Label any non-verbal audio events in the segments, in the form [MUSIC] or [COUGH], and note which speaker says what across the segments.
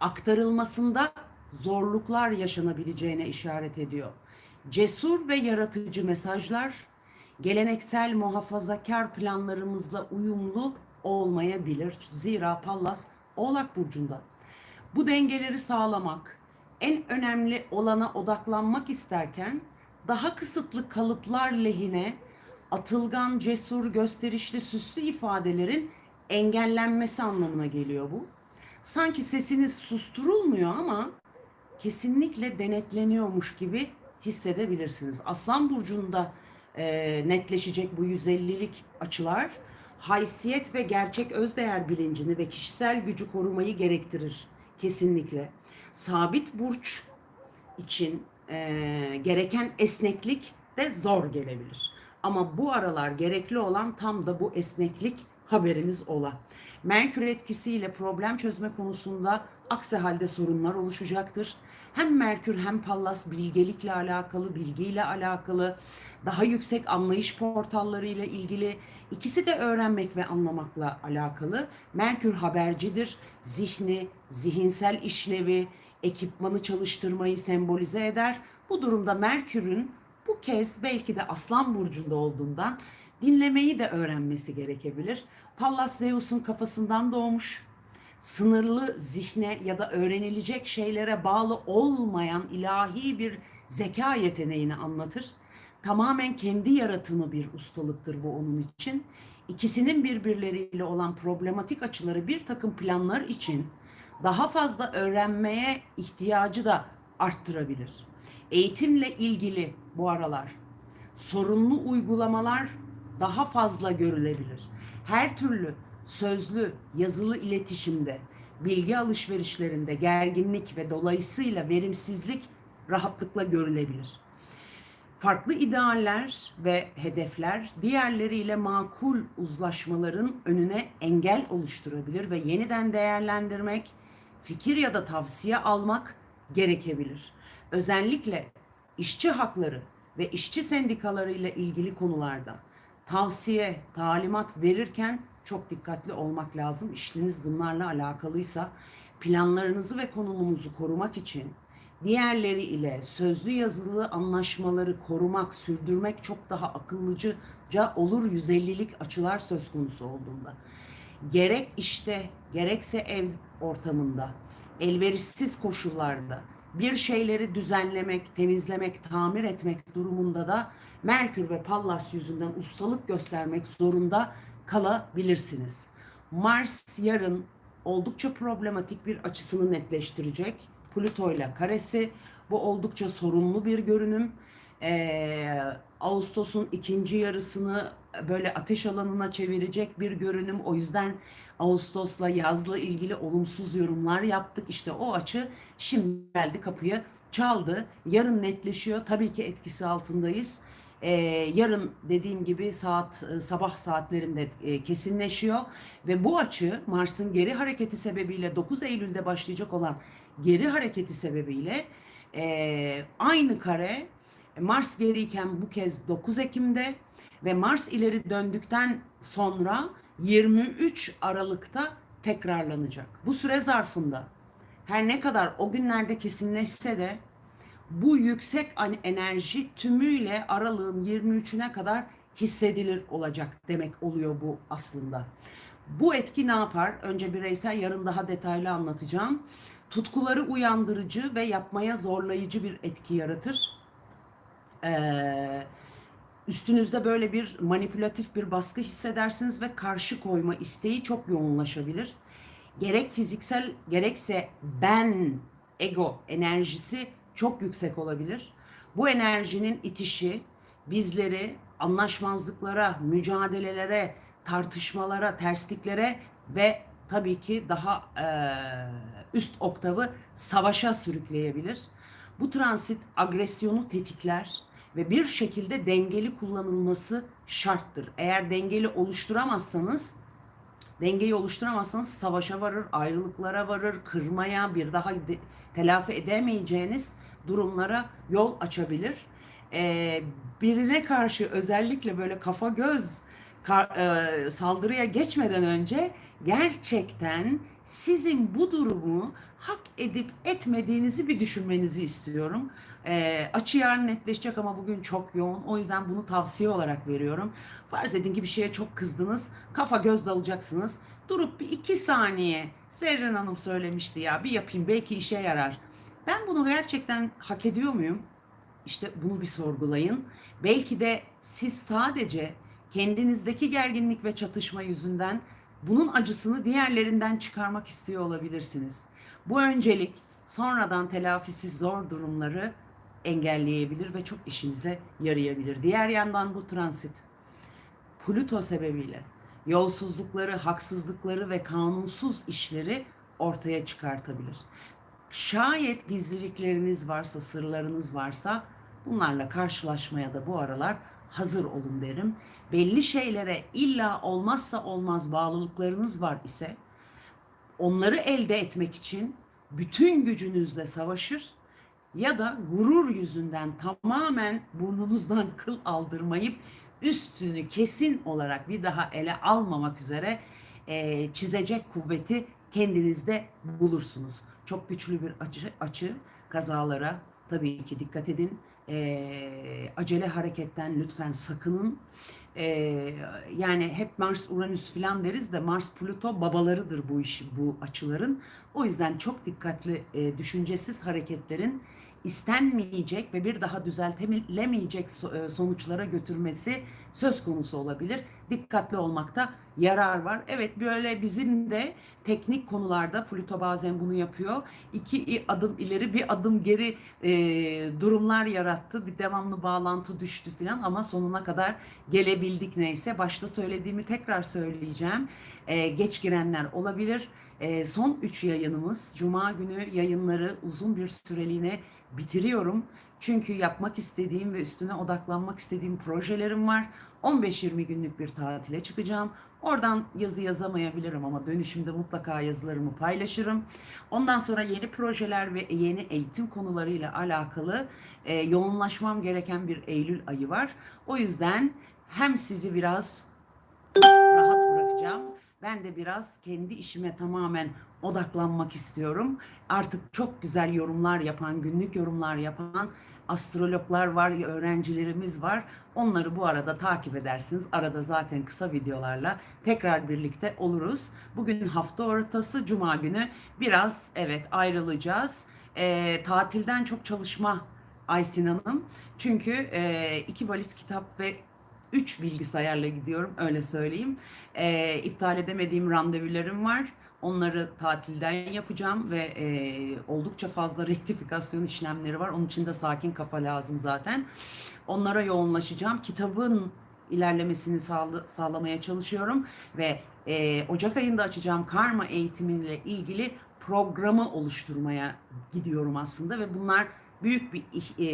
Speaker 1: aktarılmasında zorluklar yaşanabileceğine işaret ediyor. Cesur ve yaratıcı mesajlar geleneksel muhafazakar planlarımızla uyumlu olmayabilir. Zira Pallas Oğlak burcunda. Bu dengeleri sağlamak, en önemli olana odaklanmak isterken daha kısıtlı kalıplar lehine atılgan, cesur, gösterişli, süslü ifadelerin engellenmesi anlamına geliyor bu. Sanki sesiniz susturulmuyor ama kesinlikle denetleniyormuş gibi hissedebilirsiniz. Aslan burcunda e, netleşecek bu 150'lik açılar haysiyet ve gerçek özdeğer bilincini ve kişisel gücü korumayı gerektirir kesinlikle. Sabit burç için e, gereken esneklik de zor gelebilir. Ama bu aralar gerekli olan tam da bu esneklik haberiniz ola. Merkür etkisiyle problem çözme konusunda aksi halde sorunlar oluşacaktır. Hem Merkür hem Pallas bilgelikle alakalı, bilgiyle alakalı, daha yüksek anlayış portallarıyla ilgili, ikisi de öğrenmek ve anlamakla alakalı. Merkür habercidir, zihni, zihinsel işlevi, ekipmanı çalıştırmayı sembolize eder. Bu durumda Merkür'ün bu kez belki de Aslan burcunda olduğundan dinlemeyi de öğrenmesi gerekebilir. Pallas Zeus'un kafasından doğmuş. Sınırlı zihne ya da öğrenilecek şeylere bağlı olmayan ilahi bir zeka yeteneğini anlatır. Tamamen kendi yaratımı bir ustalıktır bu onun için. İkisinin birbirleriyle olan problematik açıları bir takım planlar için daha fazla öğrenmeye ihtiyacı da arttırabilir. Eğitimle ilgili bu aralar sorunlu uygulamalar daha fazla görülebilir. Her türlü sözlü, yazılı iletişimde, bilgi alışverişlerinde gerginlik ve dolayısıyla verimsizlik rahatlıkla görülebilir. Farklı idealler ve hedefler diğerleriyle makul uzlaşmaların önüne engel oluşturabilir ve yeniden değerlendirmek, fikir ya da tavsiye almak gerekebilir. Özellikle işçi hakları ve işçi sendikaları ile ilgili konularda tavsiye, talimat verirken çok dikkatli olmak lazım. İşiniz bunlarla alakalıysa planlarınızı ve konumunuzu korumak için diğerleri ile sözlü yazılı anlaşmaları korumak, sürdürmek çok daha akıllıca olur 150'lik açılar söz konusu olduğunda. Gerek işte, gerekse ev ortamında, elverişsiz koşullarda bir şeyleri düzenlemek, temizlemek, tamir etmek durumunda da Merkür ve Pallas yüzünden ustalık göstermek zorunda kalabilirsiniz. Mars yarın oldukça problematik bir açısını netleştirecek. Plüto ile karesi. Bu oldukça sorunlu bir görünüm. Ee, Ağustos'un ikinci yarısını böyle ateş alanına çevirecek bir görünüm. O yüzden Ağustos'la yazla ilgili olumsuz yorumlar yaptık. İşte o açı şimdi geldi kapıyı çaldı. Yarın netleşiyor. Tabii ki etkisi altındayız. Ee, yarın dediğim gibi saat e, sabah saatlerinde e, kesinleşiyor ve bu açı Mars'ın geri hareketi sebebiyle 9 Eylül'de başlayacak olan geri hareketi sebebiyle e, aynı kare Mars geriyken bu kez 9 Ekim'de ve Mars ileri döndükten sonra 23 Aralık'ta tekrarlanacak. Bu süre zarfında her ne kadar o günlerde kesinleşse de bu yüksek enerji tümüyle aralığın 23'üne kadar hissedilir olacak demek oluyor bu aslında. Bu etki ne yapar? Önce bireysel yarın daha detaylı anlatacağım. Tutkuları uyandırıcı ve yapmaya zorlayıcı bir etki yaratır. Ee, üstünüzde böyle bir manipülatif bir baskı hissedersiniz ve karşı koyma isteği çok yoğunlaşabilir. Gerek fiziksel gerekse ben ego enerjisi çok yüksek olabilir. Bu enerjinin itişi bizleri anlaşmazlıklara, mücadelelere, tartışmalara, tersliklere ve tabii ki daha e, üst oktavı savaşa sürükleyebilir. Bu transit agresyonu tetikler ve bir şekilde dengeli kullanılması şarttır. Eğer dengeli oluşturamazsanız dengeyi oluşturamazsanız savaşa varır, ayrılıklara varır, kırmaya, bir daha de, telafi edemeyeceğiniz durumlara yol açabilir. Ee, birine karşı özellikle böyle kafa göz kar, e, saldırıya geçmeden önce gerçekten sizin bu durumu hak edip etmediğinizi bir düşünmenizi istiyorum. Ee, açı yarın netleşecek ama bugün çok yoğun. O yüzden bunu tavsiye olarak veriyorum. Farz edin ki bir şeye çok kızdınız. Kafa göz dalacaksınız. Durup bir iki saniye Zerrin Hanım söylemişti ya bir yapayım belki işe yarar. Ben bunu gerçekten hak ediyor muyum? İşte bunu bir sorgulayın. Belki de siz sadece kendinizdeki gerginlik ve çatışma yüzünden bunun acısını diğerlerinden çıkarmak istiyor olabilirsiniz. Bu öncelik sonradan telafisi zor durumları engelleyebilir ve çok işinize yarayabilir. Diğer yandan bu transit Plüto sebebiyle yolsuzlukları, haksızlıkları ve kanunsuz işleri ortaya çıkartabilir. Şayet gizlilikleriniz varsa, sırlarınız varsa bunlarla karşılaşmaya da bu aralar hazır olun derim. Belli şeylere illa olmazsa olmaz bağlılıklarınız var ise onları elde etmek için bütün gücünüzle savaşır ya da gurur yüzünden tamamen burnunuzdan [LAUGHS] kıl aldırmayıp üstünü kesin olarak bir daha ele almamak üzere e, çizecek kuvveti kendinizde bulursunuz. Çok güçlü bir açı, açı kazalara tabii ki dikkat edin. E, acele hareketten lütfen sakının. E, yani hep Mars Uranüs filan deriz de Mars Plüto babalarıdır bu iş bu açıların. O yüzden çok dikkatli e, düşüncesiz hareketlerin istenmeyecek ve bir daha düzeltilemeyecek sonuçlara götürmesi söz konusu olabilir. Dikkatli olmakta yarar var. Evet böyle bizim de teknik konularda Pluto bazen bunu yapıyor. İki adım ileri bir adım geri e, durumlar yarattı. Bir devamlı bağlantı düştü filan ama sonuna kadar gelebildik neyse. Başta söylediğimi tekrar söyleyeceğim. E, geç girenler olabilir. E, son 3 yayınımız Cuma günü yayınları uzun bir süreliğine bitiriyorum. Çünkü yapmak istediğim ve üstüne odaklanmak istediğim projelerim var. 15-20 günlük bir tatile çıkacağım. Oradan yazı yazamayabilirim ama dönüşümde mutlaka yazılarımı paylaşırım. Ondan sonra yeni projeler ve yeni eğitim konularıyla alakalı e, yoğunlaşmam gereken bir Eylül ayı var. O yüzden hem sizi biraz rahat bırakacağım. Ben de biraz kendi işime tamamen odaklanmak istiyorum. Artık çok güzel yorumlar yapan, günlük yorumlar yapan astrologlar var, öğrencilerimiz var. Onları bu arada takip edersiniz. Arada zaten kısa videolarla tekrar birlikte oluruz. Bugün hafta ortası, cuma günü biraz evet ayrılacağız. E, tatilden çok çalışma Aysin Hanım. Çünkü e, iki valiz kitap ve 3 bilgisayarla gidiyorum öyle söyleyeyim. E, iptal edemediğim randevularım var. Onları tatilden yapacağım ve e, oldukça fazla [LAUGHS] rektifikasyon işlemleri var. Onun için de sakin kafa lazım zaten. Onlara yoğunlaşacağım. Kitabın ilerlemesini sağla, sağlamaya çalışıyorum ve e, Ocak ayında açacağım karma eğitimiyle ilgili programı oluşturmaya gidiyorum aslında ve bunlar büyük bir e,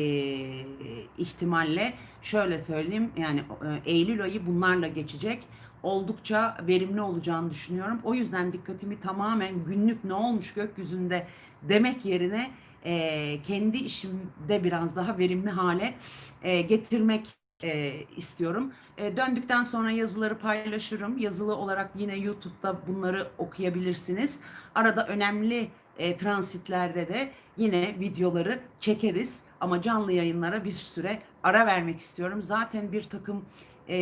Speaker 1: ihtimalle şöyle söyleyeyim yani e, Eylül ayı bunlarla geçecek. Oldukça verimli olacağını düşünüyorum. O yüzden dikkatimi tamamen günlük ne olmuş gökyüzünde demek yerine e, kendi işimde biraz daha verimli hale getirmek e, istiyorum. E, döndükten sonra yazıları paylaşırım. Yazılı olarak yine YouTube'da bunları okuyabilirsiniz. Arada önemli e, transitlerde de yine videoları çekeriz. Ama canlı yayınlara bir süre ara vermek istiyorum. Zaten bir takım e,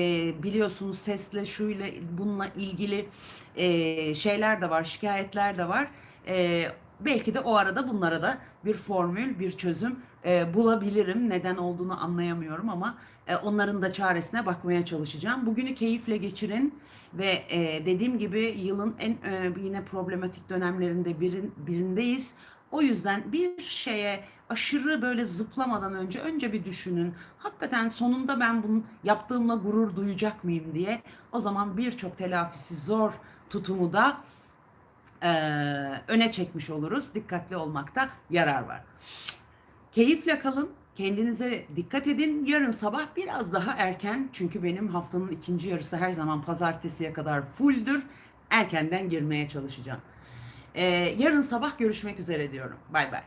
Speaker 1: biliyorsunuz sesle şuyla bununla ilgili e, şeyler de var, şikayetler de var. E, belki de o arada bunlara da bir formül, bir çözüm e, bulabilirim. Neden olduğunu anlayamıyorum ama e, onların da çaresine bakmaya çalışacağım. Bugünü keyifle geçirin ve e, dediğim gibi yılın en e, yine problematik dönemlerinde birin, birindeyiz. O yüzden bir şeye aşırı böyle zıplamadan önce önce bir düşünün. Hakikaten sonunda ben bunu yaptığımla gurur duyacak mıyım diye. O zaman birçok telafisi zor tutumu da e, öne çekmiş oluruz. Dikkatli olmakta yarar var. Keyifle kalın. Kendinize dikkat edin. Yarın sabah biraz daha erken çünkü benim haftanın ikinci yarısı her zaman pazartesiye kadar fulldür. Erkenden girmeye çalışacağım. Ee, yarın sabah görüşmek üzere diyorum. Bay bay.